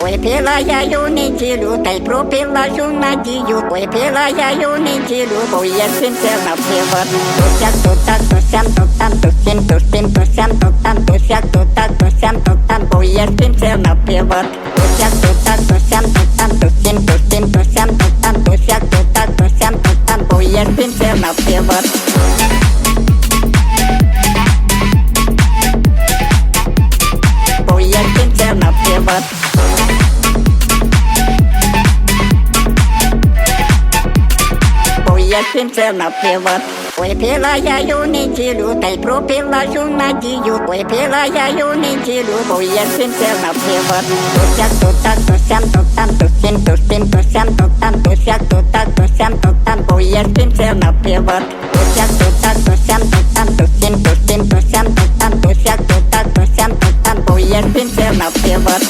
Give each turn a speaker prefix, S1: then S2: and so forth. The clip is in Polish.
S1: Foi pela Jajuni de luta e pro pela Junadio Foi pela Jajuni de luta Foi assim pela pela Tanto, tanto, tanto, tanto, tanto, tanto, tanto, tanto, tanto, tanto, tanto, tanto Foi assim pela pela Tanto, tanto, tanto, tanto, tanto, tanto, tanto, tanto, tanto, tanto, tanto, tanto Foi assim pela pela up, give up. є чим це напіват. Випила я ю неділю, та й пропила жу надію. Випила я ю неділю, бо є чим це напіват. То сяк, то так, то сям, то там, то сім, то сім, то сям, то там, то сяк, то так, то сям, то там, бо є чим це напіват. То сяк, то так, то сям, то там, то сім, то сім, то сям, то там, то сяк, то так, то сям, то там, бо є чим це напіват.